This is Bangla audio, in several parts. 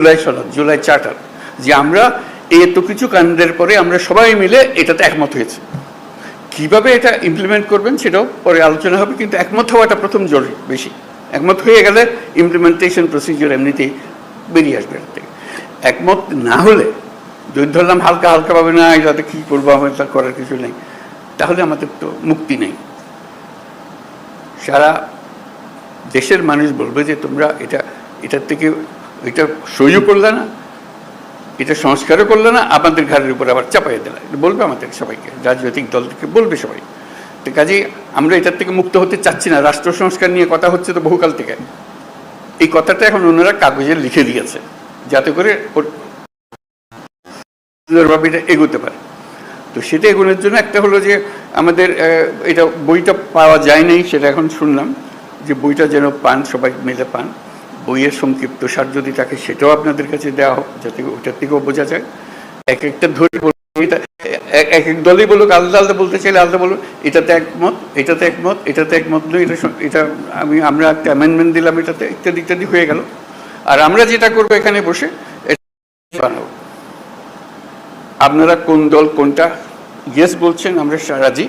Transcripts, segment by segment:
জুলাই সনদ জুলাই চার্টার। যে আমরা এত কিছু কাণ্ডের পরে আমরা সবাই মিলে এটাতে একমত হয়েছে। কীভাবে এটা ইমপ্লিমেন্ট করবেন সেটাও পরে আলোচনা হবে, কিন্তু একমত হওয়াটা প্রথম জরুরি, বেশি। একমত হয়ে গেলে ইমপ্লিমেন্টেশন প্রসিজিওর এমনিতেই বেরিয়ে আসবে থেকে। একমত না হলে, যদি ধরলাম হালকা হালকা পাবে না এটাতে কী করব আমার তা করার কিছু নেই, তাহলে আমাদের তো মুক্তি নেই। সারা দেশের মানুষ বলবে যে তোমরা এটা, এটার থেকে এটা সহ্য করলে না, এটা সংস্কারও করলে না আমাদের ঘাড়ের উপর আবার চাপাইয়ে দিলে। বলবে আমাদের সবাইকে, রাজনৈতিক দল থেকে বলবে সবাই। তো কাজেই আমরা এটার থেকে মুক্ত হতে চাচ্ছি না, রাষ্ট্র সংস্কার নিয়ে কথা হচ্ছে তো বহুকাল থেকে। এই কথাটা এখন ওনারা কাগজে লিখে দিয়েছে, যাতে করে সুন্দরভাবে এটা এগোতে পারে। তো সেটা এগোনোর জন্য একটা হলো যে আমাদের এটা বইটা পাওয়া যায় নাই, সেটা এখন শুনলাম, যে বইটা যেন পান, সবাই মিলে পান। বইয়ের সংক্ষিপ্ত সার যদি থাকে, সেটাও আপনাদের কাছে দেওয়া হোক, যাতে ওটার থেকেও বোঝা যায়। এক একটা ধরে এক- এক দলই বলুক, আলাদা আলাদা বলতে চাইলে আলাদা বলুন এটাতে একমত এটাতে একমত এটাতে একমত নয়, এটা এটা আমি, আমরা একটা অ্যামেন্ডমেন্ট দিলাম, এটাতে ইত্যাদি ইত্যাদি হয়ে গেল। আর আমরা যেটা করব এখানে বসে বানাবো। আপনারা কোন দল কোনটা? ইয়েস বলছেন, আমরা রাজি।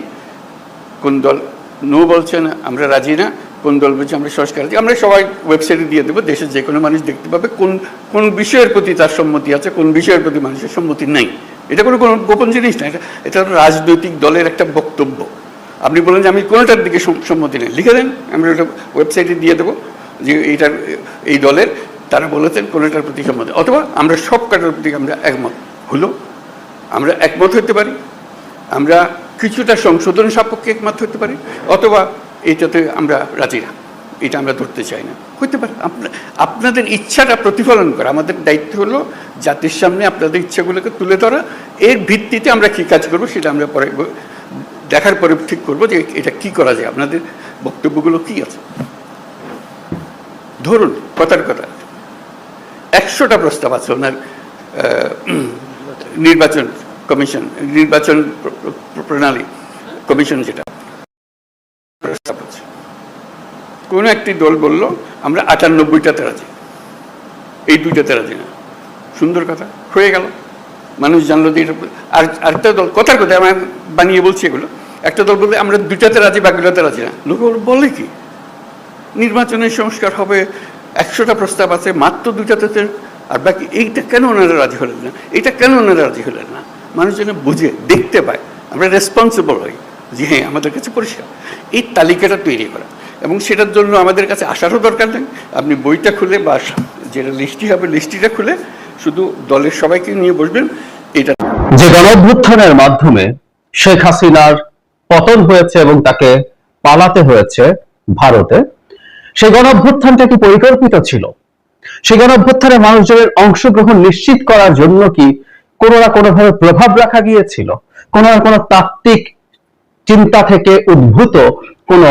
কোন দল? নো বলছেন, আমরা রাজি না। কোন দল বলছে আমরা সংস্কার রাজি আমরা সবাই ওয়েবসাইটে দিয়ে দেবো, দেশের যে কোনো মানুষ দেখতে পাবে কোন কোন বিষয়ের প্রতি তার সম্মতি আছে, কোন বিষয়ের প্রতি মানুষের সম্মতি নাই। এটা কোনো কোনো গোপন জিনিস না, এটা এটা রাজনৈতিক দলের একটা বক্তব্য। আপনি বলেন যে আমি কোনোটার দিকে সম্মতি নেই। লিখে দেন, আমরা ওটা ওয়েবসাইটে দিয়ে দেবো যে এইটার, এই দলের, তারা বলেছেন কোনোটার প্রতি সম্মতি। অথবা আমরা সব কাটার প্রতি আমরা একমত। হলো, আমরা একমত হতে পারি, আমরা কিছুটা সংশোধন সাপেক্ষে একমত হতে পারি, অথবা এইটাতে আমরা রাজি না। এটা আমরা ধরতে চাই না। হতে পারে আপনাদের ইচ্ছাটা প্রতিফলন করা। আমাদের দায়িত্ব হলো জাতির সামনে আপনাদের ইচ্ছাগুলোকে তুলে ধরা। এর ভিত্তিতে আমরা কী কাজ করব সেটা আমরা পরে দেখার পরে ঠিক করব যে এটা কি করা যায়। আপনাদের বক্তব্যগুলো কি আছে? ধরুন, কথার কথা। একশোটা প্রস্তাব আছে ওনার নির্বাচন কমিশন, নির্বাচন প্র- প্র- প্রণালী কমিশন যেটা। কোনো একটি দল বলল, আমরা আটানব্বইটাতে রাজি এই দুইটাতে রাজি না। সুন্দর কথা। হয়ে গেল। মানুষ জানলো যে এটা আর আরেকটা দল, কথার কথা আমি বানিয়ে বলছি এগুলো। একটা দল বললে আমরা দুইটাতে রাজি বাকিটাতে রাজি না। লোক বলে কি? নির্বাচনের সংস্কার হবে, একশোটা প্রস্তাব আছে, মাত্র দুটাতে তো- আর বাকি এইটা কেন ওনারা রাজি হলেন না? এটা কেন ওনারা রাজি হলেন না? মানুষ যেন বুঝে, দেখতে পায়। আমরা রেসপন্সিবল হই যে হ্যাঁ আমাদের কাছে পরিষ্কার। এই তালিকাটা তৈরি করা। এবং সেটার জন্য আমাদের কাছে আসারও দরকার নেই। আপনি বইটা খুলে বা যেটা লিস্টি হবে লিস্টিটা খুলে শুধু দলের সবাইকে নিয়ে বসবেন। এটা যে গণঅভ্যুত্থানের মাধ্যমে শেখ হাসিনার পতন হয়েছে এবং তাকে পালাতে হয়েছে ভারতে, সেই গণঅভ্যুত্থানটা কি পরিকল্পিত ছিল? সেই গণঅভ্যুত্থানে মানুষজনের অংশগ্রহণ নিশ্চিত করার জন্য কি কোনো না কোনোভাবে প্রভাব রাখা গিয়েছিল? কোনো না কোনো তাত্ত্বিক চিন্তা থেকে উদ্ভূত কোনো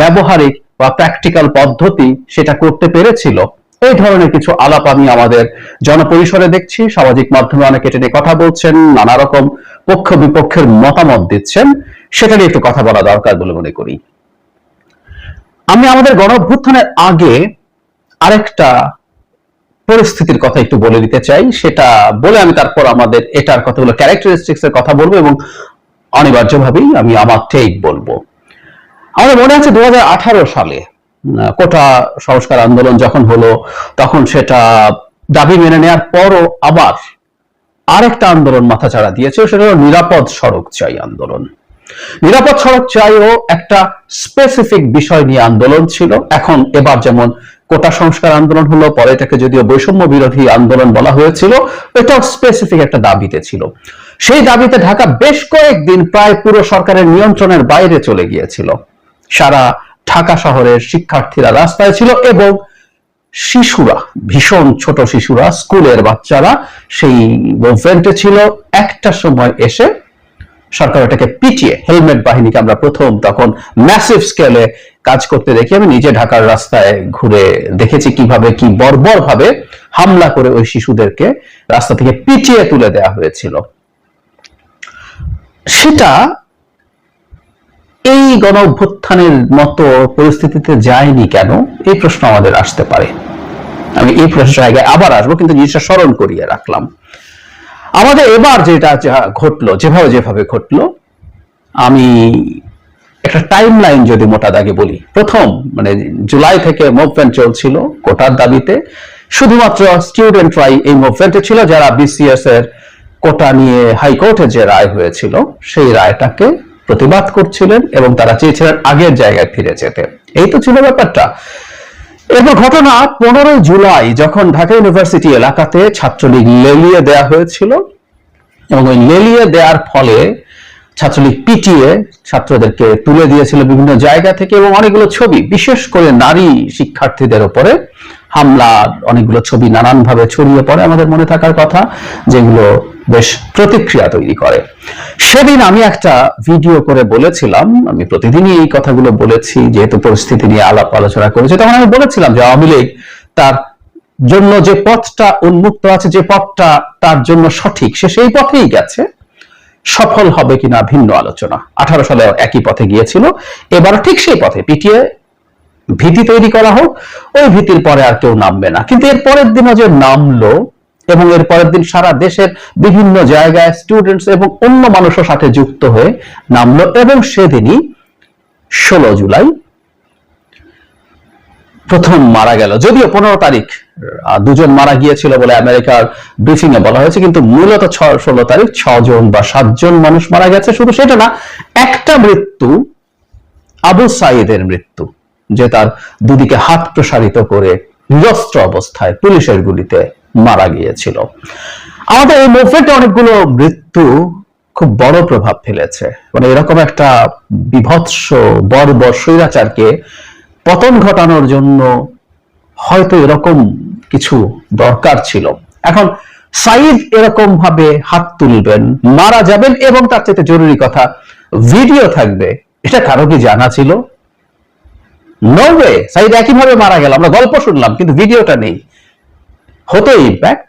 ব্যবহারিক বা প্র্যাকটিক্যাল পদ্ধতি সেটা করতে পেরেছিল। এই ধরনের কিছু আলাপ আমি আমাদের জনপরিসরে দেখছি, সামাজিক মাধ্যমে অনেকে এটা নিয়ে কথা বলছেন, নানা রকম পক্ষ বিপক্ষের মতামত দিচ্ছেন, সেটা নিয়ে একটু কথা বলা দরকার বলে মনে করি। আমি আমাদের গণ আগে আরেকটা পরিস্থিতির কথা একটু বলে দিতে চাই, সেটা বলে আমি তারপর আমাদের এটার কতগুলো ক্যারেক্টারিস্টিক্স এর কথা বলব এবং অনিবার্যভাবেই আমি আমার টেক বলব। আমাদের মনে আছে দু হাজার আঠারো সালে কোটা সংস্কার আন্দোলন যখন হলো, তখন সেটা দাবি মেনে নেওয়ার পরও আবার আরেকটা আন্দোলন মাথাচাড়া দিয়েছে, সেটা হলো নিরাপদ সড়ক চাই আন্দোলন। নিরাপদ সড়ক চাইও একটা স্পেসিফিক বিষয় নিয়ে আন্দোলন ছিল। এখন এবার যেমন কোটা সংস্কার আন্দোলন হলো, পরে এটাকে যদিও বৈষম্য বিরোধী আন্দোলন বলা হয়েছিল, এটাও স্পেসিফিক একটা দাবিতে ছিল। সেই দাবিতে ঢাকা বেশ কয়েকদিন প্রায় পুরো সরকারের নিয়ন্ত্রণের বাইরে চলে গিয়েছিল। সারা ঢাকা শহরের শিক্ষার্থীরা রাস্তায় ছিল এবং শিশুরা, ভীষণ ছোট শিশুরা, স্কুলের বাচ্চারা সেই মুভমেন্টে ছিল। একটা সময় এসে সরকার এটাকে পিটিয়ে, হেলমেট বাহিনীকে আমরা প্রথম তখন ম্যাসিভ স্কেলে কাজ করতে দেখি। আমি নিজে ঢাকার রাস্তায় ঘুরে দেখেছি কীভাবে, কি বর্বর ভাবে হামলা করে ওই শিশুদেরকে রাস্তা থেকে পিটিয়ে তুলে দেওয়া হয়েছিল। সেটা এই গণ অভ্যুত্থানের মতো পরিস্থিতিতে যায়নি কেন? এই প্রশ্ন আমাদের আসতে পারে। আমি এই প্রশ্নের আগে আবার আসব, কিন্তু জিনিসটা স্মরণ করিয়ে রাখলাম। আমাদের এবার যেটা ঘটলো, যেভাবে যেভাবে ঘটলো, আমি একটা টাইম লাইন যদি মোটা দাগে বলি। প্রথম মানে জুলাই থেকে মুভমেন্ট চলছিল কোটার দাবিতে। শুধুমাত্র স্টুডেন্টরাই এই মুভমেন্টে ছিল, যারা বিসিএস এর কোটা নিয়ে হাইকোর্টে যে রায় হয়েছিল, সেই রায়টাকে প্রতিবাদ করছিলেন এবং তারা চেয়েছিলেন আগের জায়গায় ফিরে যেতে। এই তো ছিল ব্যাপারটা। এরপর ঘটনা, পনেরোই জুলাই যখন ঢাকা ইউনিভার্সিটি এলাকাতে ছাত্রলীগ লেলিয়ে দেয়া হয়েছিল এবং ওই লেলিয়ে দেওয়ার ফলে ছাত্রলীগ পিটিয়ে ছাত্রদেরকে তুলে দিয়েছিল বিভিন্ন জায়গা থেকে এবং অনেকগুলো ছবি, বিশেষ করে নারী শিক্ষার্থীদের উপরে হামলার অনেকগুলো ছবি নানানভাবে ছড়িয়ে পড়ে আমাদের মনে থাকার কথা, যেগুলো বেশ প্রতিক্রিয়া তৈরি করে। সেদিন আমি একটা ভিডিও করে বলেছিলাম, আমি প্রতিদিনই এই কথাগুলো বলেছি, যেহেতু পরিস্থিতি নিয়ে আলাপ আলোচনা করেছি, তখন আমি বলেছিলাম যে আওয়ামী লীগ তার জন্য যে পথটা উন্মুক্ত আছে, যে পথটা তার জন্য সঠিক, সে সেই পথেই গেছে। সফল হবে কিনা ভিন্ন আলোচনা। আঠারো সালে একই পথে গিয়েছিল, এবার ঠিক সেই পথে, পিটিয়ে ভীতি তৈরি করা হোক, ওই ভীতির পরে আর কেউ নামবে না। কিন্তু এর পরের দিনও যে নামলো এবং এর পরের দিন সারা দেশের বিভিন্ন জায়গায় স্টুডেন্টস এবং অন্য মানুষের সাথে যুক্ত হয়ে নামলো এবং সেদিনই ষোলো জুলাই প্রথম মারা গেল। যদিও পনেরো তারিখ দুজন মারা গিয়েছিল বলে আমেরিকার ব্রিফিং এ বলা হয়েছে, কিন্তু মূলত ছ- ষোলো তারিখ ছজন বা সাতজন মানুষ মারা গেছে। শুধু সেটা না, একটা মৃত্যু আবু সাইদের মৃত্যু। যে তার দুদিকে হাত প্রসারিত করে নিরস্ত্র অবস্থায় পুলিশের গুলিতে মারা গিয়েছিল। আমাদের এই মুভমেন্টে অনেকগুলো মৃত্যু খুব বড় প্রভাব ফেলেছে। মানে এরকম একটা বিভৎস, বর্বর স্বৈরাচারকে পতন ঘটানোর জন্য হয়তো এরকম কিছু দরকার ছিল। এখন সাইদ এরকম ভাবে হাত তুলবেন, মারা যাবেন এবং তার চাইতে জরুরি কথা, ভিডিও থাকবে, এটা কারও কি জানা ছিল? নো ওয়ে সাইদ একইভাবে মারা গেল, আমরা গল্প শুনলাম, কিন্তু ভিডিওটা নেই। হতো ইম্প্যাক্ট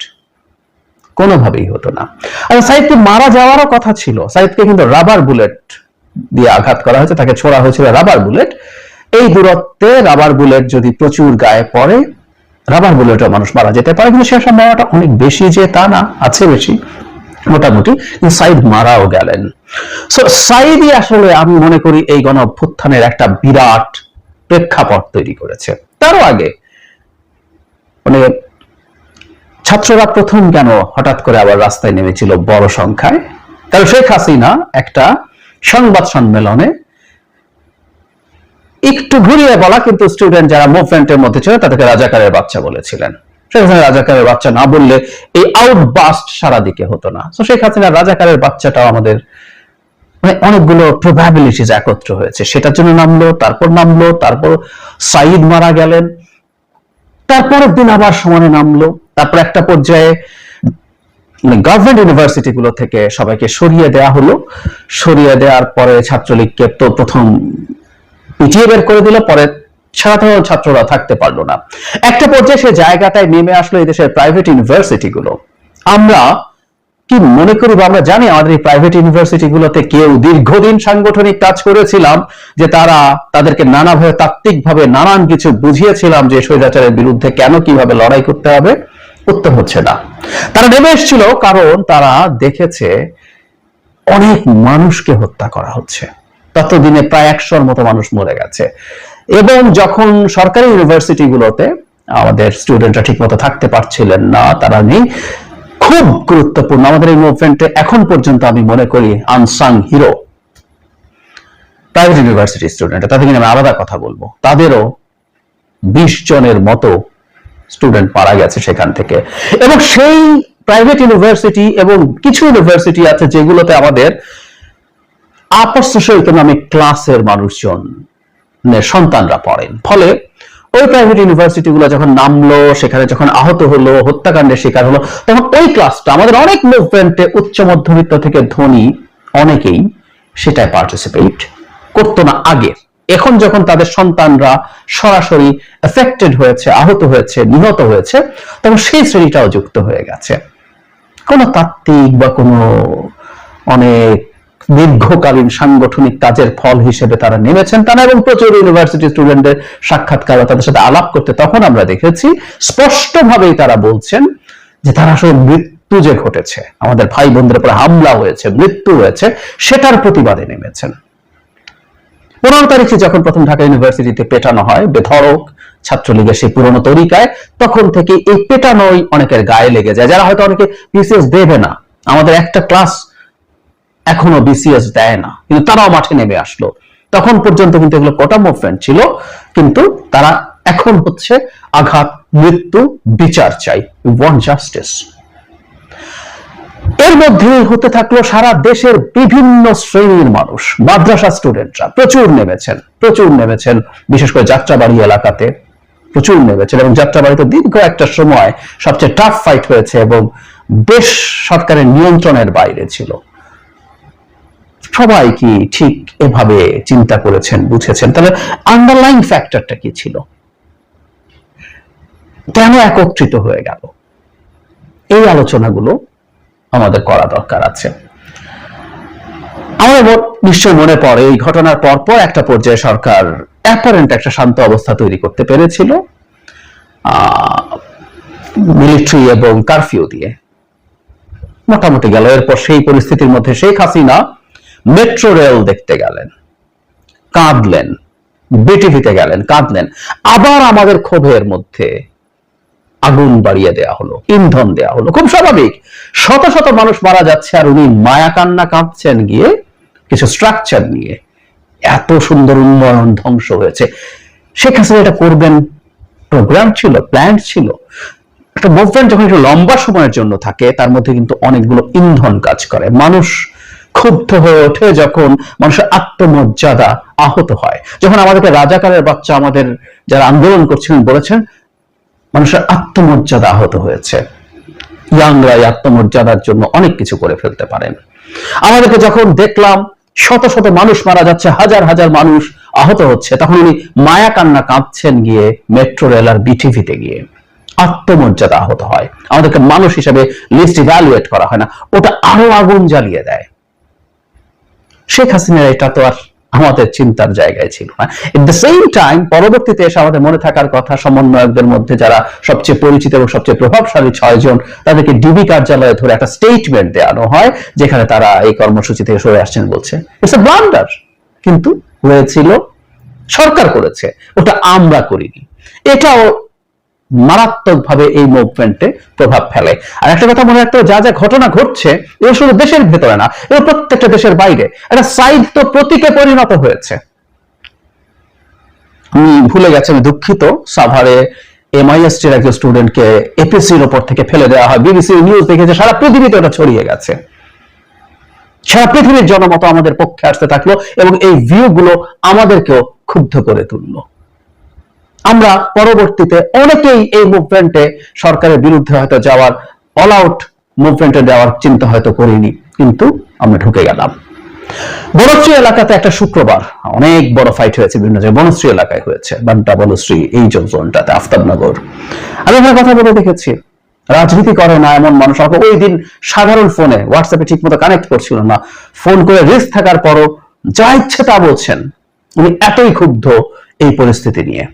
কোনোভাবেই হতো না। আর সাইদকে মারা যাওয়ারও কথা ছিল। সাইদকে কিন্তু রাবার বুলেট দিয়ে আঘাত করা হয়েছে, তাকে ছোড়া হয়েছিল রাবার বুলেট এই দূরত্বে রাবার বুলেট যদি প্রচুর গায়ে পড়ে রাবার বুলেটও মানুষ মারা যেতে পারে, কিন্তু সে সম্ভাবনাটা অনেক বেশি যে তা না, আছে বেশি, মোটামুটি সাইদ মারাও গেলেন। সো সাইদই আসলে আমি মনে করি এই গণ অভ্যুত্থানের একটা বিরাট প্রেক্ষাপট তৈরি করেছে। তারও আগে মানে ছাত্ররা প্রথম কেন হঠাৎ করে আবার রাস্তায় নেমেছিল বড় সংখ্যায়? কারণ শেখ হাসিনা একটা সংবাদ সম্মেলনে একটু ঘুরিয়ে বলা, কিন্তু স্টুডেন্ট যারা মুভমেন্টের মধ্যে ছিল তাদেরকে রাজাকারের বাচ্চা বলেছিলেন। শেখ হাসিনা রাজাকারের বাচ্চা না বললে এই আউটবাস্ট সারা হতো না। তো শেখ হাসিনা রাজাকারের বাচ্চাটাও আমাদের মানে অনেকগুলো প্রবাবিলিটিস একত্র হয়েছে। সেটার জন্য নামলো, তারপর নামলো, তারপর সাইদ মারা গেলেন তারপরের দিন আবার সমানে নামলো। তারপর একটা পর্যায়ে গভর্নমেন্ট ইউনিভার্সিটি গুলো থেকে সবাইকে সরিয়ে দেয়া হলো। সরিয়ে দেওয়ার পরে ছাত্রলীগকে তো প্রথম পিটিয়ে বের করে দিল, পরে সাধারণ ছাত্ররা থাকতে পারল না। একটা পর্যায়ে সে জায়গাটায় নেমে আসলো এই দেশের প্রাইভেট ইউনিভার্সিটি গুলো। আমরা কি মনে করি বা আমরা জানি আমাদের এই প্রাইভেট ইউনিভার্সিটি গুলোতে কেউ দীর্ঘদিন সাংগঠনিক কাজ করেছিলাম, যে তারা তাদেরকে নানাভাবে তাত্ত্বিক ভাবে নানান কিছু বুঝিয়েছিলাম যে স্বৈরাচারের বিরুদ্ধে কেন কীভাবে লড়াই করতে হবে, উত্তর হচ্ছে না। তারা নেমে এসেছিল, কারণ তারা দেখেছে অনেক মানুষকে হত্যা করা হচ্ছে। ততদিনে প্রায় একশোর মতো মানুষ মরে গেছে। এবং যখন সরকারি ইউনিভার্সিটি গুলোতে আমাদের স্টুডেন্টরা ঠিক মতো থাকতে পারছিলেন না, তারা নেই খুব গুরুত্বপূর্ণ। আমাদের এই মুভমেন্টে এখন পর্যন্ত আমি মনে করি unsung hero private university student তাদেরকে নিয়ে আমি আলাদা কথা বলব। তাদেরও বিশ জনের মতো স্টুডেন্ট মারা গেছে সেখান থেকে। এবং সেই প্রাইভেট ইউনিভার্সিটি এবং কিছু ইউনিভার্সিটি আছে যেগুলোতে আমাদের আপার সোশ্যাল ইকোনমিক ক্লাসের মানুষজন মানে সন্তানরা পড়েন। ফলে ওই প্রাইভেট ইউনিভার্সিটি গুলো যখন নামলো, সেখানে যখন আহত হলো, হত্যাকাণ্ডের শিকার হলো, তখন ওই ক্লাসটা আমাদের অনেক মুভমেন্টে উচ্চ মধ্যবিত্ত থেকে ধনী অনেকেই সেটায় পার্টিসিপেট করতো না আগে। এখন যখন তাদের সন্তানরা সরাসরি এফেক্টেড হয়েছে, আহত হয়েছে, নিহত হয়েছে, তখন সেই শ্রেণীটাও যুক্ত হয়ে গেছে। কোনো তাত্ত্বিক বা কোনো অনেক দীর্ঘকালীন সাংগঠনিক কাজের ফল হিসেবে তারা নেমেছেন তারা এবং প্রচুর ইউনিভার্সিটি স্টুডেন্টদের সাক্ষাৎকার তাদের সাথে আলাপ করতে তখন আমরা দেখেছি স্পষ্টভাবেই তারা বলছেন যে তারা আসলে মৃত্যু যে ঘটেছে, আমাদের ভাই বোনদের উপর হামলা হয়েছে, মৃত্যু হয়েছে, সেটার প্রতিবাদে নেমেছেন। পনেরো তারিখে যখন প্রথম ঢাকা ইউনিভার্সিটিতে পেটানো হয়, বেধড়ক ছাত্রলীগের সেই পুরনো তরিকায়, তখন থেকে এই পেটানোই অনেকের গায়ে লেগে যায়। যারা হয়তো অনেকে বিসিএস দেবে না, আমাদের একটা ক্লাস এখনও বিসিএস দেয় না। কিন্তু তারাও মাঠে নেমে আসলো। তখন পর্যন্ত কিন্তু এগুলো কোটা মুভমেন্ট ছিল। কিন্তু তারা এখন হচ্ছে আঘাত, মৃত্যু, বিচার চাই। ওয়ান জাস্টিস এর মধ্যে হতে থাকল সারা দেশের বিভিন্ন শ্রেণির মানুষ। মাদ্রাসা স্টুডেন্টরা প্রচুর নেমেছেন প্রচুর নেমেছেন। বিশেষ করে যাত্রাবাড়ি এলাকাতে প্রচুর নেমেছেন এবং যাত্রাবাড়িতে দীর্ঘ একটা সময় সবচেয়ে টাফ ফাইট হয়েছে এবং বেশ সরকারের নিয়ন্ত্রণের বাইরে ছিল। সবাই কি ঠিক এভাবে চিন্তা করেছেন, বুঝেছেন? তাহলে আন্ডারলাইন ফ্যাক্টরটা কি ছিল? কেন একত্রিত হয়ে গেল? এই আলোচনাগুলো আমাদের করা দরকার আছে। আমার নিশ্চয় মনে পড়ে, এই ঘটনার পরপর একটা পর্যায়ে সরকার অ্যাপারেন্ট একটা শান্ত অবস্থা তৈরি করতে পেরেছিল মিলিটারি এবং কারফিউ দিয়ে। মোটামুটি গেল, এরপর সেই পরিস্থিতির মধ্যে শেখ হাসিনা মেট্রো রেল দেখতে গেলেন, কাঁদলেন, বিটিভিতে গেলেন, কাঁদলেন। আবার আমাদের ক্ষোভের মধ্যে আগুন বাড়িয়ে দেয়া হলো, ইন্ধন দেয়া হলো। খুব স্বাভাবিক। শত শত মানুষ মারা যাচ্ছে আর উনি মায়া কান্না কাঁদছেন গিয়ে কিছু স্ট্রাকচার নিয়ে। এত সুন্দর উন্নয়ন ধ্বংস হয়েছে। শেখ হাসিনা এটা করবেন? প্রোগ্রাম ছিল প্ল্যান ছিল। একটা মুভমেন্ট যখন একটু লম্বা সময়ের জন্য থাকে, তার মধ্যে কিন্তু অনেকগুলো ইন্ধন কাজ করে। মানুষ ক্ষুব্ধ হয়ে ওঠে যখন মানুষের আত্মমর্যাদা আহত হয়। যখন আমাদেরকে রাজাকারের বাচ্চা আমাদের যারা আন্দোলন করছিলেন বলেছেন, মানুষের আত্মমর্যাদা আহত হয়েছে। ইয়াংরা এই আত্মমর্যাদার জন্য অনেক কিছু করে ফেলতে পারেন। আমাদেরকে যখন দেখলাম শত শত মানুষ মারা যাচ্ছে, হাজার হাজার মানুষ আহত হচ্ছে, তখন উনি মায়া কান্না কাঁদছেন গিয়ে মেট্রো রেল আর বিটিভিতে গিয়ে। আত্মমর্যাদা আহত হয়। আমাদেরকে মানুষ হিসেবে লিস্ট ইভ্যালুয়েট করা হয় না। ওটা আরও আগুন জ্বালিয়ে দেয়। শেখ হাসিনার এটা তো আর আমাদের চিন্তার জায়গায় ছিল না। এট দ্য সেম টাইম পরবর্তীতে এসে আমাদের মনে থাকার কথা, সমন্বয়কদের মধ্যে যারা সবচেয়ে পরিচিত এবং সবচেয়ে প্রভাবশালী ছয়জন, তাদেরকে ডিবি কার্যালয়ে ধরে একটা স্টেটমেন্ট দেওয়ানো হয়, যেখানে তারা এই কর্মসূচি থেকে সরে আসছেন বলছে। ইটস এ ব্লান্ডার কিন্তু হয়েছিল, সরকার করেছে, ওটা আমরা করিনি। এটাও মারাত্মকভাবে এই মুভমেন্টে প্রভাব ফেলে। আর একটা কথা মনে রাখতে যা যা ঘটনা ঘটছে এগুলো শুধু দেশের ভেতরে না এগুলো প্রত্যেকটা দেশের বাইরে। একটা সাইড তো প্রতীকে পরিণত হয়েছে। আমি ভুলে গেছি, আমি দুঃখিত। সাভারে এমআইএস টির একজন স্টুডেন্টকে এপিসির ওপর থেকে ফেলে দেওয়া হয়। বিবিসি নিউজ দেখেছে, সারা পৃথিবীতে ওটা ছড়িয়ে গেছে। সারা পৃথিবীর জনমত আমাদের পক্ষে আসতে থাকল এবং এই ভিউ গুলো আমাদেরকেও ক্ষুব্ধ করে তুললো। আমরা পরবর্তীতে অনেকেই এই মুভমেন্টে সরকারের বিরুদ্ধে হয়তো যাওয়ার অল আউট মুভমেন্টে যাওয়ার চিন্তা হয়তো করিনি, কিন্তু আমরা ঢুকে গেলাম। বনশ্রী এলাকাতে একটা শুক্রবার অনেক বড় ফাইট হয়েছে, বিভিন্ন জায়গায় বনশ্রী এলাকায় হয়েছে, বান্টা বনশ্রী এই জোনটাতে আফতাবনগর। আমি এখানে কথা বলে দেখেছি, রাজনীতি করে না এমন মানুষ আমাকে ওই দিন সাধারণ ফোনে হোয়াটসঅ্যাপে ঠিক মতো কানেক্ট করছিল না। ফোন করে রিস্ক থাকার পরও যা ইচ্ছে তা বলছেন, উনি এতই ক্ষুব্ধ এই পরিস্থিতি নিয়ে।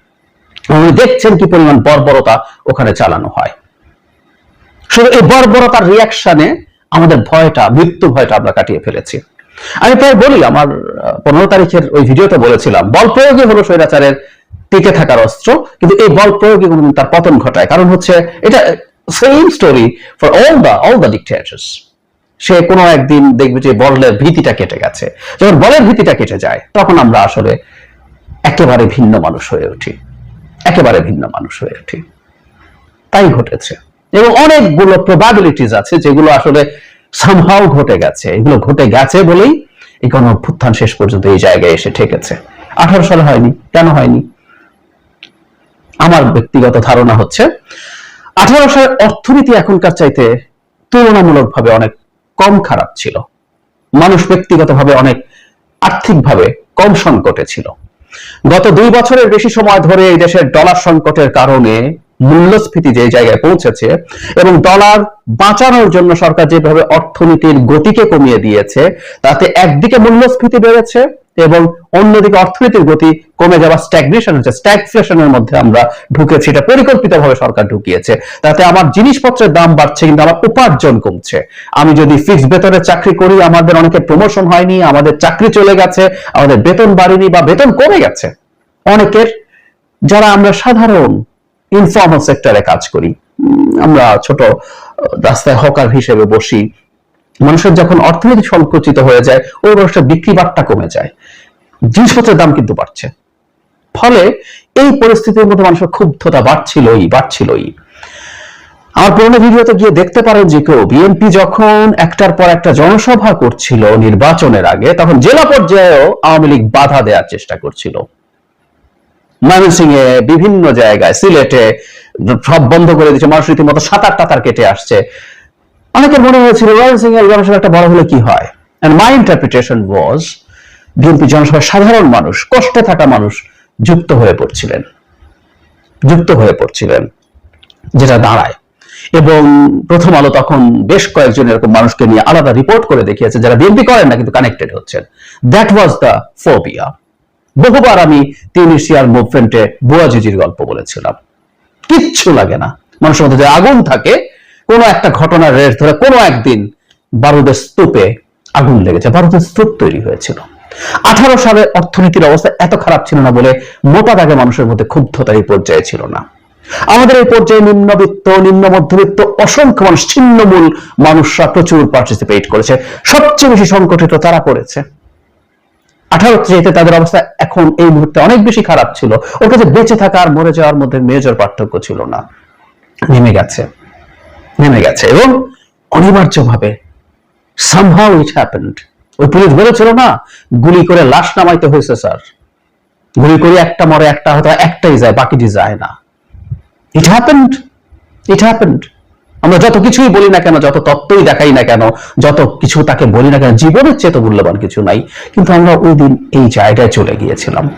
দেখছেন কি পরিমাণ বর্বরতা ওখানে চালানো হয়। শুধু এই বর্বরতার রিয়াকশনে আমাদের ভয়টা মৃত্যু ভয়টা আমরা কাটিয়ে ফেলেছি। আমি প্রায় বলি, আমার পনেরো তারিখের ওই ভিডিওতে বলেছিলাম, বল প্রয়োগে হলো স্বৈরাচারের টিকে থাকার অস্ত্র, কিন্তু এই বল প্রয়োগে কোনোদিন তার পতন ঘটায়। কারণ হচ্ছে, এটা same story for all the all the dictators সে কোনো একদিন দেখবে যে বলের ভীতিটা কেটে গেছে। যখন বলের ভীতিটা কেটে যায়, তখন আমরা আসলে একেবারে ভিন্ন মানুষ হয়ে উঠি। একেবারে ভিন্ন মানুষ হয়ে উঠি তাই ঘটেছে। এবং অনেকগুলো প্রবাবিলিটিস আছে যেগুলো আসলে সামহাও ঘটে গেছে। এগুলো ঘটে গেছে বলেই এই গণ অভ্যুত্থান শেষ পর্যন্ত এই জায়গায় এসে ঠেকেছে। আঠারো সালে হয়নি, কেন হয়নি? আমার ব্যক্তিগত ধারণা হচ্ছে, আঠারো সালের অর্থনীতি এখনকার চাইতে তুলনামূলকভাবে অনেক কম খারাপ ছিল। মানুষ ব্যক্তিগতভাবে অনেক আর্থিকভাবে কম সংকটে ছিল। গত দুই বছরের বেশি সময় ধরে এই দেশের ডলার সংকটের কারণে মূল্যস্ফীতি যে জায়গায় পৌঁছেছে এবং ডলার বাঁচানোর জন্য সরকার যেভাবে অর্থনীতির গতিকে কমিয়ে দিয়েছে, তাতে একদিকে মূল্যস্ফীতি বেড়েছে এবং অন্যদিকে অর্থনীতির গতি কমে যাওয়া স্ট্যাগনেশন হচ্ছে। স্ট্যাগফ্লেশনের মধ্যে আমরা ঢুকেছি, এটা পরিকল্পিতভাবে সরকার ঢুকিয়েছে। তাতে আমার জিনিসপত্রের দাম বাড়ছে, কিন্তু আমার উপার্জন কমছে। আমি যদি ফিক্সড বেতনের চাকরি করি, আমাদের অনেকের প্রমোশন হয়নি, আমাদের চাকরি চলে গেছে, আমাদের বেতন বাড়েনি বা বেতন কমে গেছে। অনেকের, যারা আমরা সাধারণ ইনফর্মাল সেক্টরে কাজ করি, আমরা ছোট রাস্তায় হকার হিসেবে বসি, মানুষের যখন অর্থনীতি সংকুচিত হয়ে যায়, ওই মানুষের বিক্রি বাট্টা কমে যায়। জিনিসপত্রের দাম কিন্তু বাড়ছে। ফলে এই পরিস্থিতির মধ্যে মানুষের ক্ষুব্ধতা বাড়ছিলই বাড়ছিলই। আমার পুরোনো ভিডিওতে গিয়ে দেখতে পারেন যে কেউ বিএনপি যখন একটার পর একটা জনসভা করছিল নির্বাচনের আগে, তখন জেলা পর্যায়েও আওয়ামী লীগ বাধা দেওয়ার চেষ্টা করছিল। ময়মনসিং এ বিভিন্ন জায়গায়, সিলেটে সব বন্ধ করে দিচ্ছে মানুষ রীতিমতো সাঁতার টাতার কেটে আসছে। অনেকের মনে হয়েছিল ময়মনসিংহে জনসভা একটা বড় হলে কি হয়? মাই ইন্টারপ্রিটেশন ওয়াজ বিএনপি জনসভায় সাধারণ মানুষ, কষ্টে থাকা মানুষ যুক্ত হয়ে পড়ছিলেন। যুক্ত হয়ে পড়ছিলেন, যেটা দাঁড়ায়। এবং প্রথম আলো তখন বেশ কয়েকজন এরকম মানুষকে নিয়ে আলাদা রিপোর্ট করে দেখিয়েছে, যারা বিএনপি করেন না, কিন্তু কানেক্টেড হচ্ছেন। দ্যাট ওয়াজ দ্য ফোবিয়া বহুবার আমি তিউনিশিয়ার মুভমেন্টে বুয়াজিজির গল্প বলেছিলাম। কিচ্ছু লাগে না। মানুষের মধ্যে যে আগুন থাকে, কোনো একটা ঘটনার রেস ধরে কোনো একদিন বারুদের স্তূপে আগুন লেগেছে, বারুদের স্তূপ তৈরি হয়েছিল। আঠারো সালে অর্থনীতির অবস্থা এত খারাপ ছিল না বলে মোটা দাগে মানুষের মধ্যে ক্ষুব্ধতা এই পর্যায়ে ছিল না। আমাদের এই পর্যায়ে নিম্নবিত্ত, নিম্ন মধ্যবিত্ত অসংখ্য মানুষ, ছিন্নমূল মানুষরা প্রচুর পার্টিসিপেট করেছে। সবচেয়ে বেশি সংকটিত তারা করেছে আঠারো যেতে তাদের অবস্থা এখন এই মুহূর্তে অনেক বেশি খারাপ ছিল। ওর কাছে বেঁচে থাকা আর মরে যাওয়ার মধ্যে মেজর পার্থক্য ছিল না। নেমে গেছে। নেমে গেছে এবং অনিবার্যভাবে সামহাউ ইট হ্যাপেন্ড ওই পুলিশ বলেছিল না, গুলি করে লাশ নামাইতে হয়েছে, স্যার। গুলি করে একটা মরে একটা হয়তো একটাই যায়, বাকিটি যায় না। ইট হ্যাপেন্ড ইট হ্যাপেন্ড আমরা যত কিছুই বলি না কেন, যত তত্ত্বই দেখাই না কেন, যত কিছু তাকে বলি না কেন, জীবনের চেয়ে তো মূল্যবান কিছু নাই। কিন্তু আমরা ওই দিন এই জায়গায় চলে গিয়েছিলাম।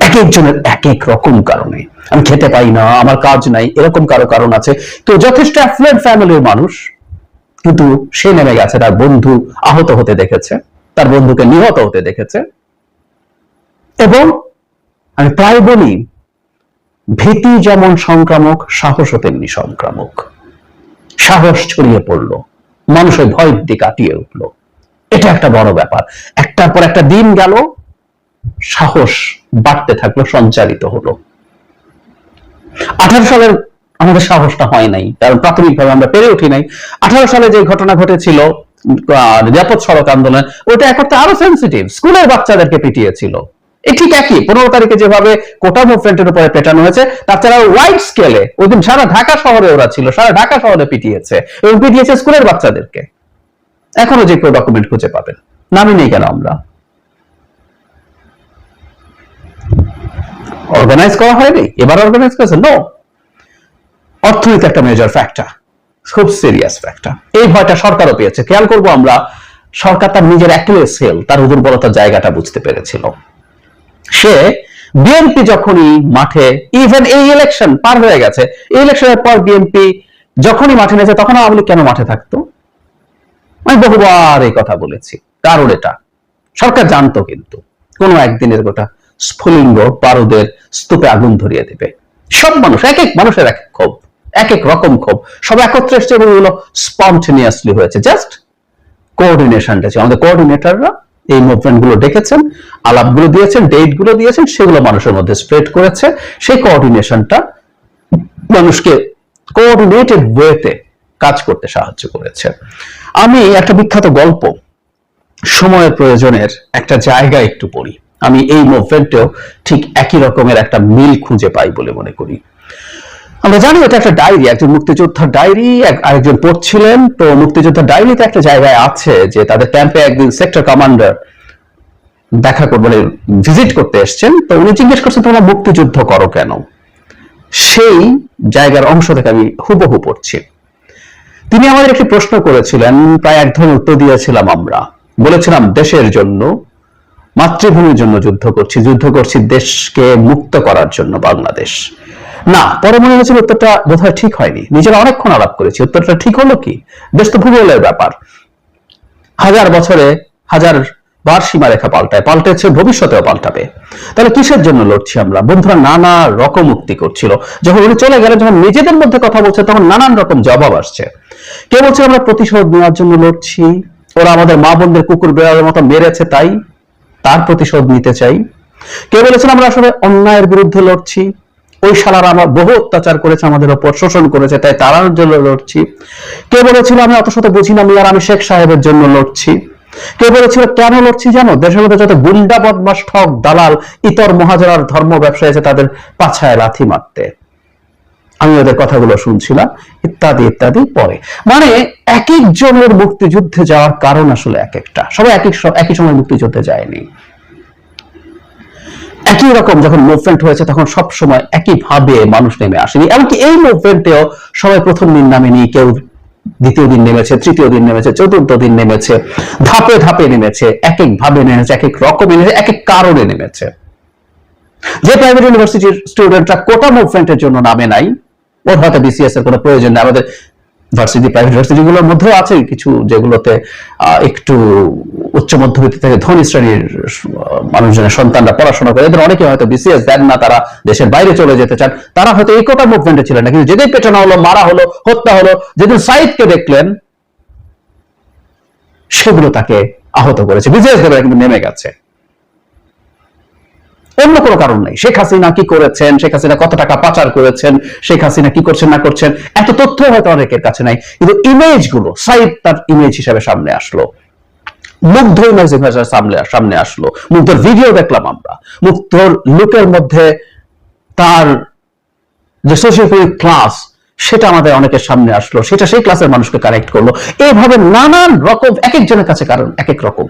এক একজনের এক এক রকম কারণে। আমি খেতে পাই না, আমার কাজ নাই, এরকম কারও কারণ আছে। তো যথেষ্ট অ্যাফ্লুয়েন্ট ফ্যামিলির মানুষ। কিন্তু সে নেমে গেছে, তার বন্ধু আহত হতে দেখেছে, তার বন্ধুকে নিহত হতে দেখেছে। এবং আমি প্রায় বলি, ভীতি যেমন সংক্রামক সাহসও তেমনি সংক্রামক। সাহস ছড়িয়ে পড়ল, মানুষের ভয় দিয়ে কাটিয়ে উঠল। এটা একটা বড় ব্যাপার। একটার পর একটা দিন গেল, সাহস বাড়তে থাকল, সঞ্চারিত হলো। আঠারো সালের আমাদের সাহসটা হয় নাই। কারণ প্রাথমিকভাবে আমরা পেরে উঠি নাই। আঠারো সালে যে ঘটনা ঘটেছিল নিরাপদ সড়ক আন্দোলন ওটা একটা আরও সেন্সিটিভ স্কুলের বাচ্চাদেরকে পিটিয়েছিল। এই ঠিক একই, পনেরো তারিখে যেভাবে কোটা মুভমেন্টের উপরে পেটানো হয়েছে তাছাড়া ওয়াইড স্কেলে ওই দিন সারা ঢাকা শহরে ওরা ছিল, সারা ঢাকা শহরে পিটিয়েছে এবং পিটিয়েছে স্কুলের বাচ্চাদেরকে। এখনও যে কেউ ডকুমেন্ট খুঁজে পাবেন। নামি নেই কেন আমরা? অর্গানাইজ করা হয়নি? এবার অর্গানাইজ করেছে নো অর্থনীতি একটা মেজর ফ্যাক্টর খুব সিরিয়াস ফ্যাক্টর এই ভয়টা সরকারও পেয়েছে। খেয়াল করব আমরা, সরকার তার নিজের অ্যাকুলেট সেল তার দুর্বলতার জায়গাটা বুঝতে পেরেছিল। সে বিএনপি যখনই মাঠে ইভেন এই ইলেকশন পার হয়ে গেছে, এই ইলেকশনের পর বিএনপি যখনই মাঠে নেছে তখন আওয়ামী লীগ কেন মাঠে থাকতো? আমি বহুবার এই কথা বলেছি। কারণ এটা। সরকার জানতো কিন্তু। কোনো একদিনের গোটা স্ফুলিঙ্গ পারদের স্তূপে আগুন ধরিয়ে দেবে। সব মানুষ, এক এক মানুষের এক ক্ষোভ। এক এক রকম ক্ষোভ। সব একত্রে এসছে এবং এগুলো স্পন্টেনিয়াসলি হয়েছে। জাস্ট কোঅর্ডিনেশনটা ছিল। আমাদের কোঅর্ডিনেটররা এই মুভমেন্টগুলো ডেকেছেন আলাপগুলো দিয়েছেন ডেটগুলো দিয়েছেন, সেগুলো মানুষের মধ্যে স্প্রেড করেছে। সেই কোঅর্ডিনেশনটা মানুষকে কোঅর্ডিনেটেড ওয়েতে কাজ করতে সাহায্য করেছে। আমি একটা বিখ্যাত গল্প সময়ের প্রয়োজনের একটা জায়গা একটু পড়ি। আমি এই মুভমেন্টেও ঠিক একই রকমের একটা মিল খুঁজে পাই বলে মনে করি। আমরা জানি এটা একটা ডায়েরি একজন মুক্তিযোদ্ধার ডায়েরি আরেকজন পড়ছিলেন। তো মুক্তিযোদ্ধার ডায়েরিতে একটা জায়গায় আছে যে তাদের ক্যাম্পে একদিন সেক্টর কমান্ডার দেখা মানে ভিজিট করতে এসছেন। তো উনি জিজ্ঞেস করছেন, তোমরা মুক্তিযুদ্ধ করো কেন? সেই জায়গার অংশ থেকে আমি হুবহু পড়ছি। তিনি আমাদের একটি প্রশ্ন করেছিলেন, প্রায় এক ধরনের উত্তর দিয়েছিলাম আমরা। বলেছিলাম, দেশের জন্য মাতৃভূমির জন্য যুদ্ধ করছি যুদ্ধ করছি দেশকে মুক্ত করার জন্য বাংলাদেশ। না পরে মনে হয়েছিল উত্তরটা বোধহয় ঠিক হয়নি। নিজেরা অনেকক্ষণ আলাপ করেছি। উত্তরটা ঠিক হলো কি? দেশ তো ভূগোলের ব্যাপার। হাজার বছরে হাজার বার সীমারেখা পাল্টায়, পাল্টেছে, ভবিষ্যতেও পাল্টাবে। তাহলে কিসের জন্য লড়ছি আমরা? বন্ধুরা নানা রকম মুক্তি করছিল। যখন উনি চলে গেলেন, যখন নিজেদের মধ্যে কথা বলছে, তখন নানান রকম জবাব আসছে। কে বলছে, আমরা প্রতিশোধ নেওয়ার জন্য লড়ছি? ওরা আমাদের মা বোনদের কুকুর বেড়ার মতো মেরেছে, তাই? তার প্রতিশোধ নিতে চাই। কে বলেছেন, আমরা আসলে অন্যায়ের বিরুদ্ধে লড়ছি। ওই শালারা আমার বহু অত্যাচার করেছে, আমাদের ওপর শোষণ করেছে, তাই তারার জন্য লড়ছি। কে বলেছিল, আমি অত শত বুঝি না মিয়ার আমি শেখ সাহেবের জন্য লড়ছি। কে বলেছিল, কেন লড়ছি জানো? দেশের মধ্যে যত গুন্ডা বদমাস ঠক দালাল, ইতর মহাজরার ধর্ম ব্যবসায়ী আছে, তাদের পাছায় লাথি মারতে। আমি ওদের কথাগুলো শুনছিলাম, ইত্যাদি ইত্যাদি পরে। মানে এক একজনের মুক্তিযুদ্ধে যাওয়ার কারণ আসলে এক একটা সবাই এক একই সময় মুক্তিযুদ্ধে যায়নি। একই রকম যখন মুভমেন্ট হয়েছে, তখন সব সময় একইভাবে মানুষ নেমে আসেনি। এমনকি এই মুভমেন্টেও সবাই প্রথম দিন নামেনি, কেউ দ্বিতীয় দিন নেমেছে, তৃতীয় দিন নেমেছে, চতুর্থ দিন নেমেছে, ধাপে ধাপে নেমেছে এক এক ভাবে নেমেছে এক এক রকমে নেমেছে এক এক কারণে নেমেছে। যে প্রাইভেট ইউনিভার্সিটির স্টুডেন্টরা কোটা মুভমেন্টের জন্য নামে নাই ওর হয়তো বিসিএস এর কোনো প্রয়োজন নেই। আমাদের ভার্সিটি প্রাইভেট আছে কিছু যেগুলোতে একটু উচ্চ মধ্যবিত্ত থেকে ধনী শ্রেণির মানুষজনের সন্তানরা পড়াশোনা করে। এদের অনেকে হয়তো বিসিএস দেন না, তারা দেশের বাইরে চলে যেতে চান। তারা হয়তো এই কোটা মুভমেন্টে ছিলেন না, কিন্তু যেদিন পেটানো হলো, মারা হলো, হত্যা হলো, যেদিন সাইদকে দেখলেন, সেগুলো তাকে আহত করেছে। বিসিএস কিন্তু নেমে গেছে। অন্য কোনো কারণ নেই। শেখ হাসিনা কি করেছেন? শেখ হাসিনা কত টাকা পাচার করেছেন? শেখ হাসিনা কি করছেন, না করছেন? এত তথ্য হয়তো অনেকের কাছে নাই। কিন্তু ইমেজগুলো সাইড তার ইমেজ হিসাবে সামনে আসলো। মুগ্ধ ইমেজ সামনে সামনে আসলো। মুগ্ধর ভিডিও দেখলাম আমরা। মুগ্ধর লুকের মধ্যে তার যে সোশিওফিক ক্লাস সেটা আমাদের অনেকের সামনে আসলো। সেটা সেই ক্লাসের মানুষকে কানেক্ট করল। এইভাবে নানান রকম এক একজনের কাছে কারণ এক এক রকম।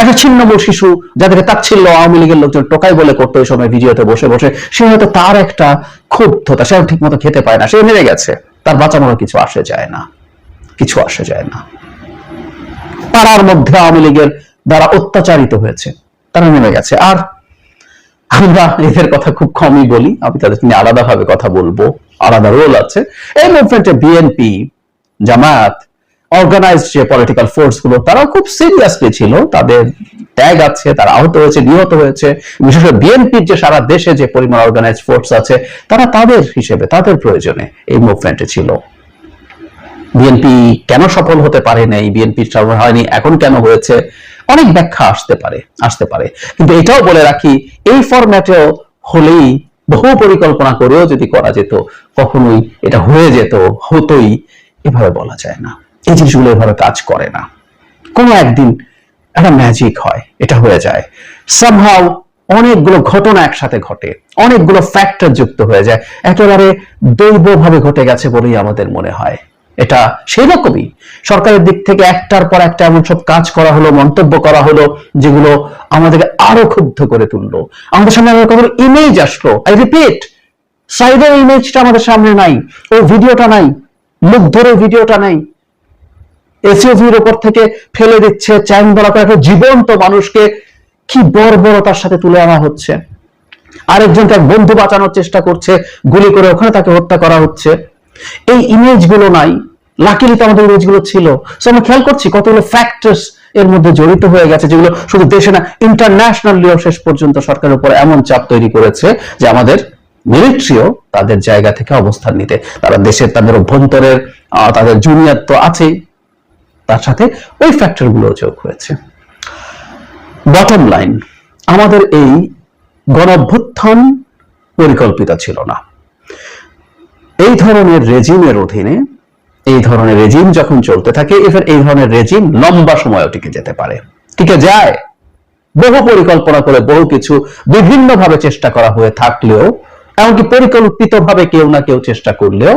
একটা ছিন্নমূল শিশু যাদেরকে তাচ্ছিল্য আওয়ামী লীগের লোকজন টোকাই বলে করতো ওই সময় ভিডিওতে বসে বসে, সে হয়তো তার একটা ক্ষুব্ধতা সে ঠিক মতো খেতে পায় না, সে মেরে গেছে। তার বাঁচানোর কিছু আসে যায় না, কিছু আসে যায় না। পাড়ার মধ্যে আওয়ামী লীগের দ্বারা অত্যাচারিত হয়েছে, তারা নেমে গেছে। আর আমরা এদের কথা খুব কমই বলি, আমি তাদের নিয়ে আলাদাভাবে কথা বলব, আলাদা রোল আছে। এই মুভমেন্টে বিএনপি জামায়াত অর্গানাইজড যে পলিটিক্যাল ফোর্সগুলো, তারাও খুব সিরিয়াসলি ছিল, তাদের ত্যাগ আছে, তারা আহত হয়েছে, নিহত হয়েছে। বিশেষ করে বিএনপির যে সারা দেশে যে পরিমাণ অর্গানাইজড ফোর্স আছে, তারা তাদের হিসেবে, তাদের প্রয়োজনে এই মুভমেন্টে ছিল। বিএনপি কেন সফল হতে পারে নাই? বিএনপি সফল হয়নি, এখন কেন হয়েছে? অনেক ব্যাখ্যা আসতে পারে আসতে পারে। কিন্তু এটাও বলে রাখি, এই ফরম্যাটেও হলেই বহু পরিকল্পনা করেও যদি করা যেত, কখনোই এটা হয়ে যেত, হতোই, এভাবে বলা যায় না। এই জিনিসগুলো এভাবে কাজ করে না। কোনো একদিন একটা ম্যাজিক হয়, এটা হয়ে যায়। সামহাও অনেকগুলো ঘটনা একসাথে ঘটে, অনেকগুলো ফ্যাক্টর যুক্ত হয়ে যায়। একেবারে দৈবভাবে ঘটে গেছে বলেই আমাদের মনে হয়। এটা সেই রকমই। সরকারের দিক থেকে একটার পর একটা এমন সব কাজ করা হলো, মন্তব্য করা হলো, যেগুলো আমাদেরকে আরও ক্ষুব্ধ করে তুললো। আমাদের সামনে এরকম ইমেজ আসলো। আই রিপিট সাইডের ইমেজটা আমাদের সামনে নাই, ও ভিডিওটা নাই, মুখ ধরে ভিডিওটা নাই। এসইউভির উপর থেকে ফেলে দিচ্ছে চ্যাং বলা করে একটা জীবন্ত মানুষকে কি বর্বরতার সাথে তুলে আনা হচ্ছে? আরেকজন এক বন্ধু বাঁচানোর চেষ্টা করছে, গুলি করে ওখানে তাকে হত্যা করা হচ্ছে। এই ইমেজগুলো নাই লাকিলি তো আমাদের ইমেজগুলো ছিল। সো আমরা খেয়াল করছি কতগুলো ফ্যাক্টরস এর মধ্যে জড়িত হয়ে গেছে, যেগুলো শুধু দেশে না ইন্টারন্যাশনালিও শেষ পর্যন্ত সরকারের উপর এমন চাপ তৈরি করেছে যে আমাদের মিলিটারিও তাদের জায়গা থেকে অবস্থান নিতে, তারা দেশের, তাদের অভ্যন্তরের তাদের জুনিয়র তো আছেই। তার সাথে ওই ফ্যাক্টরগুলো যোগ হয়েছে। বটম লাইন আমাদের এই গণভ্যুত্থান পরিকল্পিত ছিল না। এই ধরনের রেজিমের অধীনে, এই ধরনের রেজিম যখন চলতে থাকে, এবার এই ধরনের রেজিম লম্বা সময়ও টিকে যেতে পারে। টিকে যায়। বহু পরিকল্পনা করে বহু কিছু বিভিন্ন ভাবে চেষ্টা করা হয়ে থাকলেও, এমনকি পরিকল্পিত ভাবে কেউ না কেউ চেষ্টা করলেও,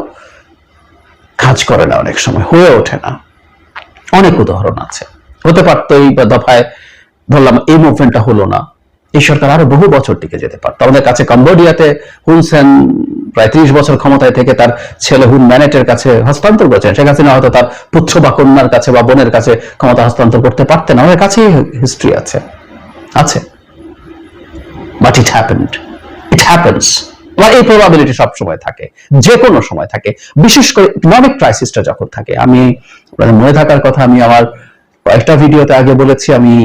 কাজ করে না অনেক সময়, হয়ে ওঠে না। অনেক উদাহরণ আছে। হতে পারতো এই দফায় ধরলাম এই মুভমেন্টটা হলো না। এই সরকার আরও বহু বছর টিকে যেতে পারতো। আমাদের কাছে কম্বোডিয়াতে হুন সেন প্রায় ত্রিশ বছর ক্ষমতায় থেকে তার ছেলে হুন ম্যানেটের কাছে হস্তান্তর করেছেন। শেখ হাসিনা হয়তো তার পুচ্ছ বা কন্যার কাছে বা বোনের কাছে ক্ষমতা হস্তান্তর করতে পারতেন আমাদের কাছেই হিস্ট্রি আছে। আছে। But it happened it happens বা এই প্রবাবিলিটি সব সময় থাকে যে কোনো সময় থাকে। বিশেষ করে ইকোনমিক ক্রাইসিসটা যখন থাকে, আমি আপনাদের মনে থাকার কথা, আমি আমার কয়েকটা ভিডিওতে আগে বলেছি, আমি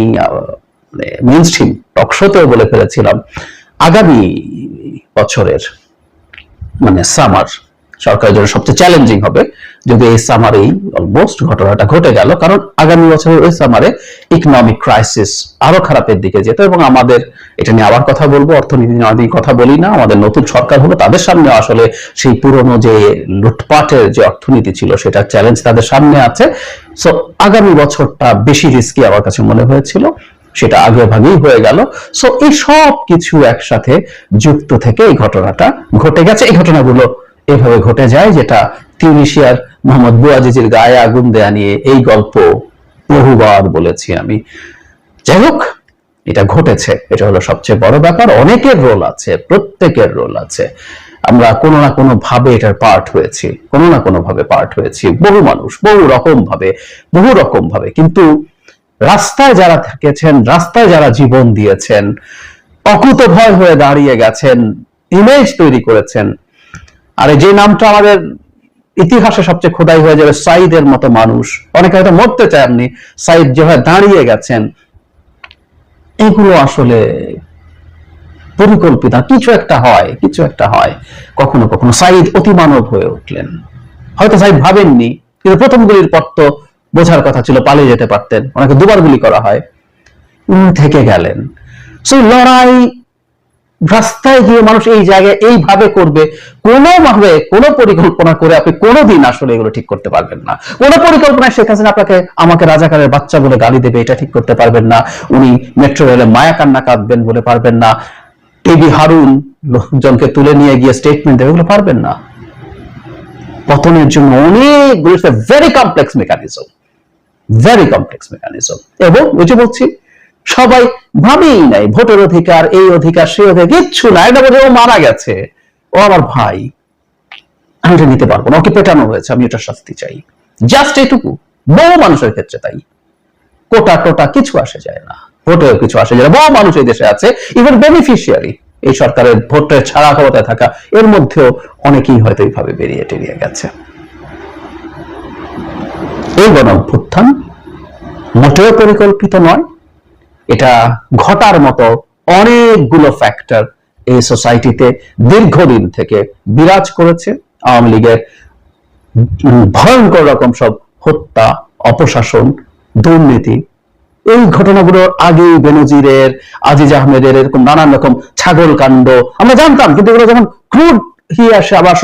মেইন স্ট্রিম টকশোতেও বলে ফেলেছিলাম, আগামী বছরের মানে সামার সরকারের জন্য সবচেয়ে চ্যালেঞ্জিং হবে। যদি এই সামারেই অলমোস্ট ঘটনাটা ঘটে গেল, কারণ আগামী বছরের ওই সামারে ইকোনমিক ক্রাইসিস আরও খারাপের দিকে যেত এবং আমাদের এটা নিয়ে আবার কথা বলব, অর্থনীতি নিয়ে কথা বলি না, আমাদের নতুন সরকার হলো তাদের সামনে আসলে সেই পুরনো যে লুটপাটের যে অর্থনীতি ছিল সেটা চ্যালেঞ্জ তাদের সামনে আছে। সো আগামী বছরটা বেশি রিস্কি আমার কাছে মনে হয়েছিল, সেটা আগে ভাগেই হয়ে গেল। সো এই সব কিছু একসাথে যুক্ত থেকে এই ঘটনাটা ঘটে গেছে। এই ঘটনাগুলো এভাবে ঘটে যায় যেটা তিউনিশিয়ার মোহাম্মদ বুয়াজিজির গায়ে আগুন দেয়া নিয়ে এই গল্প বহুবার বলেছি আমি। যাই হোক, এটা ঘটেছে। এটা হলো সবচেয়ে বড় ব্যাপার। অনেকের রোল আছে, প্রত্যেকের রোল আছে। আমরা কোনো না কোনো ভাবে এটার পার্ট হয়েছি। কোনো না কোনো ভাবে পার্ট হয়েছি। বহু মানুষ, বহু রকম ভাবে বহু রকম ভাবে কিন্তু রাস্তায় যারা থেকেছেন, রাস্তায় যারা জীবন দিয়েছেন অকুত ভয় হয়ে দাঁড়িয়ে গেছেন ইমেজ তৈরি করেছেন আর যে নামটা আমাদের ইতিহাসে সবচেয়ে খোদাই হয়ে যাবে সাইদের মতো মানুষ। অনেকে হয়তো মরতে চাননি সাইদ যেভাবে দাঁড়িয়ে গেছেন, এগুলো আসলে পরিকল্পিত, কিছু একটা হয়, কিছু একটা হয়। কখনো কখনো সাইদ অতিমানব হয়ে উঠলেন। হয়তো সাইদ ভাবেননি, কিন্তু প্রথম গুলির পর তো বোঝার কথা ছিল, পালিয়ে যেতে পারতেন। ওনাকে দুবার গুলি করা হয়। উনি থেকে গেলেন। সেই লড়াই রাস্তায় গিয়ে মানুষ এই জায়গায় এইভাবে করবে, কোনোভাবে কোনো পরিকল্পনা করে আপনি কোনোদিন আসলে এগুলো ঠিক করতে পারবেন না। কোন পরিকল্পনায় শেখ হাসিনা আপনাকে আমাকে রাজাকারের বাচ্চা বলে গালি দেবে, এটা ঠিক করতে পারবেন না। উনি মেট্রো রেলে মায়া কান্না কাঁদবেন বলে পারবেন না। টিভি হারুন লোকজনকে তুলে নিয়ে গিয়ে স্টেটমেন্ট দেবে, এগুলো পারবেন না। পতনের জন্য অনেকগুলো very complex mechanism very complex mechanism এবং ওই যে বলছি সবাই ভাবেই নাই, ভোটের অধিকার, এই অধিকার, সেই অধিকার, কিচ্ছু না এটা বলে ও মারা গেছে। ও আমার ভাই। আমি এটা নিতে পারব না। ওকে পেটানো হয়েছে, আমি এটা শাস্তি চাই। জাস্ট এইটুকু বহু মানুষের ক্ষেত্রে তাই। কোটা টোটা কিছু আসে যায় না। ভোটেও কিছু আসে যায় না। বহু মানুষ এই দেশে আছে ইভেন বেনিফিশিয়ারি এই সরকারের ভোটের ছাড়া ক্ষমতায় থাকা, এর মধ্যেও অনেকেই হয়তো এইভাবে বেরিয়ে টেরিয়ে গেছে। এই গণ অভ্যুত্থান মোটেও পরিকল্পিত নয়। এটা ঘটার মতো অনেকগুলো ফ্যাক্টর এই সোসাইটিতে দীর্ঘদিন থেকে বিরাজ করেছে। আওয়ামী লীগের ভয়ঙ্কর রকম সব হত্যা, অপশাসন, দুর্নীতি। এই ঘটনাগুলোর আগে বেনজিরের, আজিজ আহমেদের এরকম নানান রকম ছাগল কাণ্ড। আমরা জানতাম, কিন্তু এগুলো যখন ক্রুড হিয়ে আসে, আবার